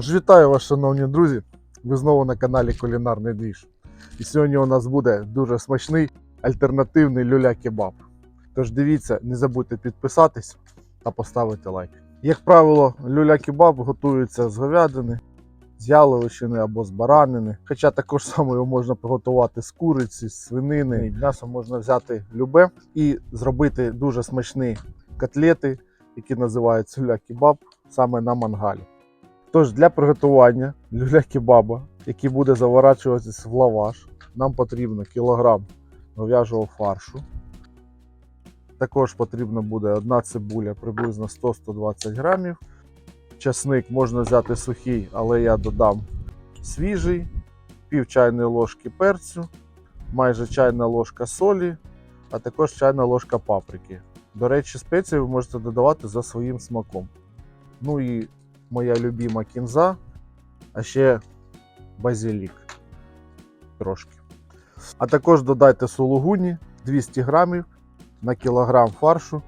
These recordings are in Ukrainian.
Тож вітаю вас, шановні друзі! Ви знову на каналі Кулінарний Двіж. І сьогодні у нас буде дуже смачний альтернативний люля-кебаб. Тож дивіться, не забудьте підписатись та поставити лайк. Як правило, люля-кебаб готується з говядини, з яловичини або з баранини. Хоча також само його можна приготувати з куриці, з свинини. І М'ясо можна взяти любе і зробити дуже смачні котлети, які називаються люля-кебаб, саме на мангалі. Тож для приготування люля-кебаба, який буде заворачуватись в лаваш, нам потрібно кілограм говяжого фаршу. Також потрібно буде одна цибуля приблизно 100-120 грамів. Часник можна взяти сухий, але я додам свіжий, пів чайної ложки перцю, майже чайна ложка солі, а також чайна ложка паприки. До речі, спеції ви можете додавати за своїм смаком. Ну і моя любима кінза, а ще базилік трошки. А також додайте сулугуні 200 грамів на кілограм фаршу.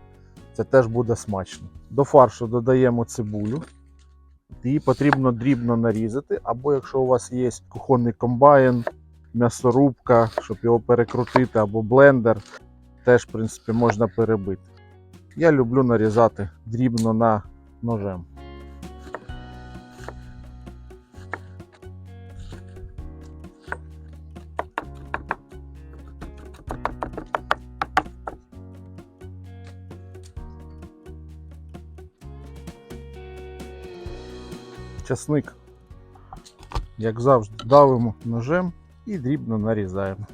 Це теж буде смачно. До фаршу додаємо цибулю. Її потрібно дрібно нарізати, або якщо у вас є кухонний комбайн, м'ясорубка, щоб його перекрутити, або блендер, теж, в принципі, можна перебити. Я люблю нарізати дрібно на ножем. Часник, як завжди, давимо ножем і дрібно нарізаємо.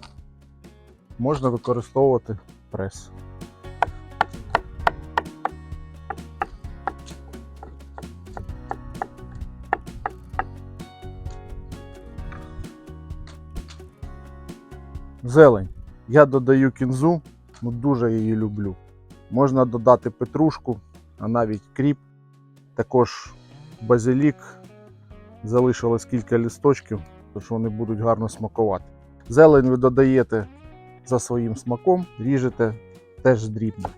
Можна використовувати прес. Зелень. Я додаю кінзу, ну дуже її люблю. Можна додати петрушку, а навіть кріп, також базилік. Залишилось кілька лісточків, тож вони будуть гарно смакувати. Зелень ви додаєте за своїм смаком, ріжете теж дрібно.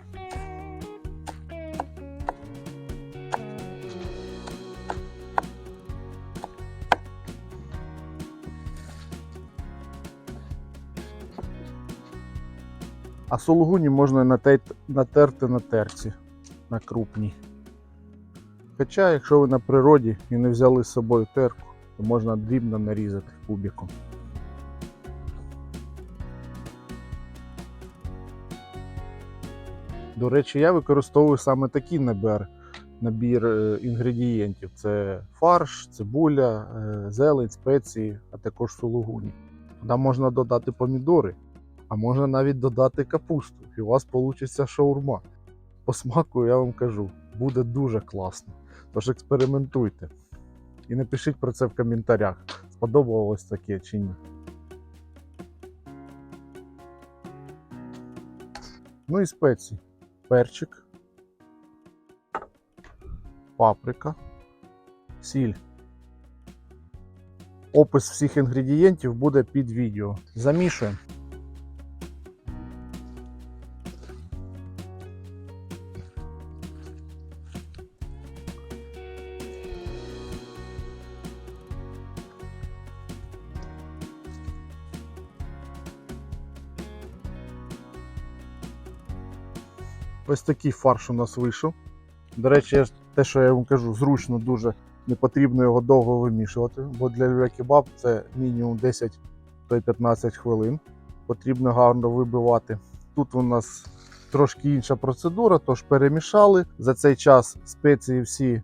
А сулугуні можна натерти на терці, на крупній. Хоча, якщо ви на природі і не взяли з собою терку, то можна дрібно нарізати кубиком. До речі, я використовую саме такий набір, набір е, інгредієнтів: це фарш, цибуля, е, зелень, спеції, а також сулугуні. Туди можна додати помідори, а можна навіть додати капусту, і у вас вийде шаурма. По смаку я вам кажу, буде дуже класно. Тож експериментуйте. І напишіть про це в коментарях, сподобалось таке чи ні. Ну і спеції. Перчик, паприка, сіль. Опис всіх інгредієнтів буде під відео. Замішуємо. Ось такий фарш у нас вийшов. До речі, те, що я вам кажу, зручно дуже не потрібно його довго вимішувати, бо для люля-кебаб це мінімум 10-15 хвилин. Потрібно гарно вибивати. Тут у нас трошки інша процедура, тож перемішали. За цей час спеції всі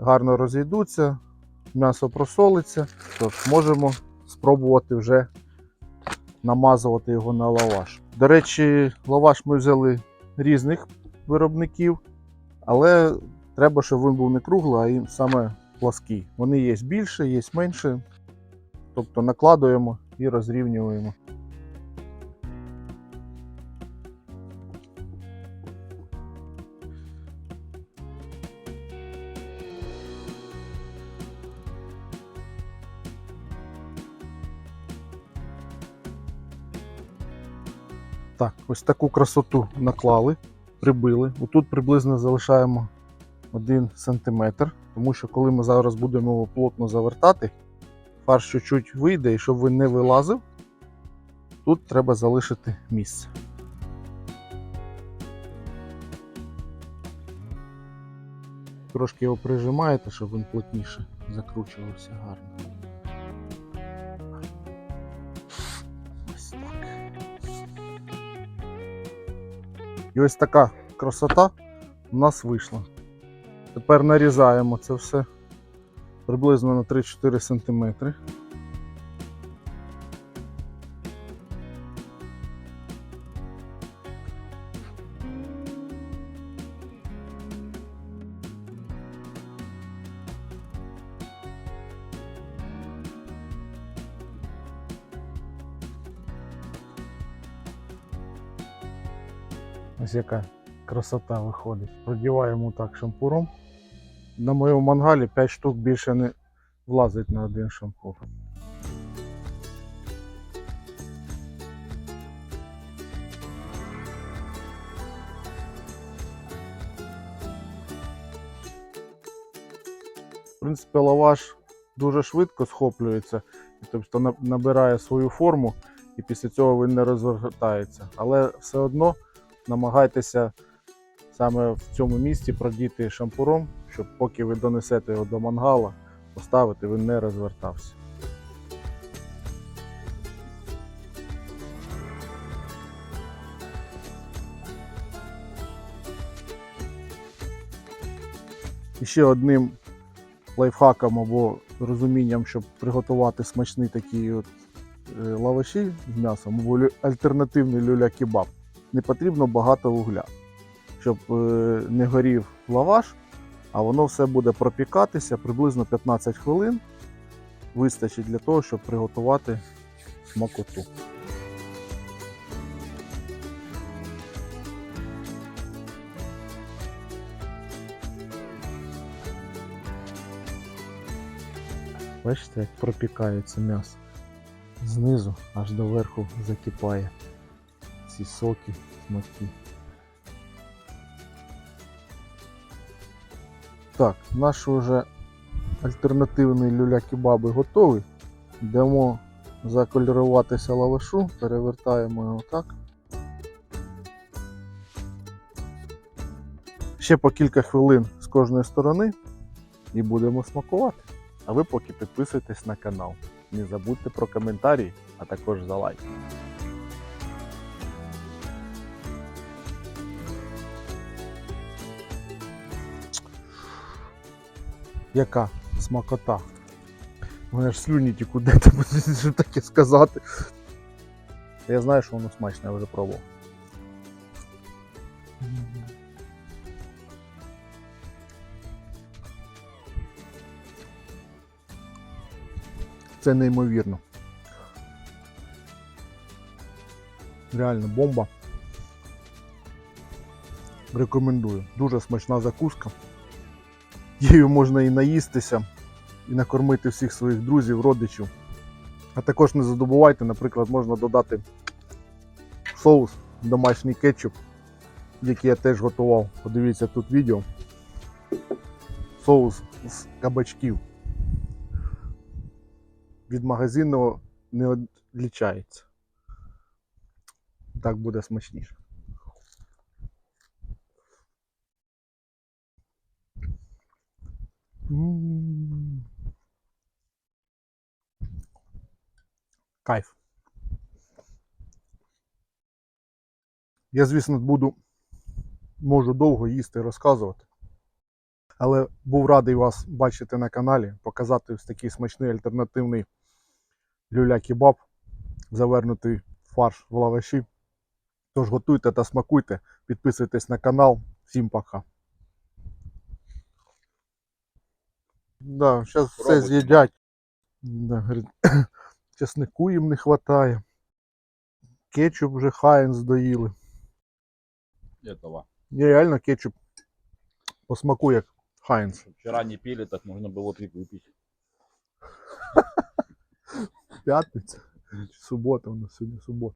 гарно розійдуться, м'ясо просолиться. Тож можемо спробувати вже намазувати його на лаваш. До речі, лаваш ми взяли різних виробників, але треба, щоб він був не круглий, а саме плаский. Вони є більше, є менше. Тобто накладуємо і розрівнюємо. Так, ось таку красоту наклали, прибили. Отут приблизно залишаємо 1 см, Тому що коли ми зараз будемо його плотно завертати, фарш чуть-чуть вийде, і щоб він не вилазив, тут треба залишити місце. Трошки його прижимаєте, щоб він плотніше закручувався гарно. І ось така красота у нас вийшла. Тепер нарізаємо це все приблизно на 3-4 см. Ось яка красота виходить. Продіваємо так шампуром. На моєму мангалі 5 штук більше не влазить на один шампур. В принципі, лаваш дуже швидко схоплюється, тобто набирає свою форму і після цього він не розвертається. Але все одно намагайтеся саме в цьому місці продіти шампуром, щоб поки ви донесете його до мангала, поставити, він не розвертався. І ще одним лайфхаком або розумінням, щоб приготувати смачний такий от е, лаваші з м'ясом, або альтернативний люля-кебаб, не потрібно багато вугля, щоб е, не горів лаваш, а воно все буде пропікатися приблизно 15 хвилин. Вистачить для того, щоб приготувати смакоту. Бачите, як пропікається м'ясо. Знизу аж до верху закипає ці соки, смаки. Так, наш уже альтернативний люля-кебаби готовий. Йдемо закольоруватися лавашу, перевертаємо його так. Ще по кілька хвилин з кожної сторони і будемо смакувати. А ви поки підписуйтесь на канал. Не забудьте про коментарі, а також за лайк. Яка смакота. У мене ж слюні тіку, де ти що таке сказати. Я знаю, що воно смачне, я вже пробував. Це неймовірно. Реально бомба. Рекомендую. Дуже смачна закуска. Її можна і наїстися, і накормити всіх своїх друзів, родичів. А також не забувайте, наприклад, можна додати соус, домашній кетчуп, який я теж готував. Подивіться тут відео. Соус з кабачків від магазинного не відлічається. Так буде смачніше. Кайф. Я, звісно, буду, можу довго їсти і розказувати. Але був радий вас бачити на каналі, показати ось такий смачний альтернативний люля-кебаб, завернутий фарш в лаваші. Тож готуйте та смакуйте, підписуйтесь на канал. Всім пока. Да, зараз все Пробуйте. з'їдять. Да, говорить, чеснику їм не вистачає. Кетчуп вже Хайнс доїли. этого. Ні, реально кетчуп по смаку як Хайнс. Вчера не пили, так можно было три выпить. П'ятниця. Чи субота у нас сьогодні субота.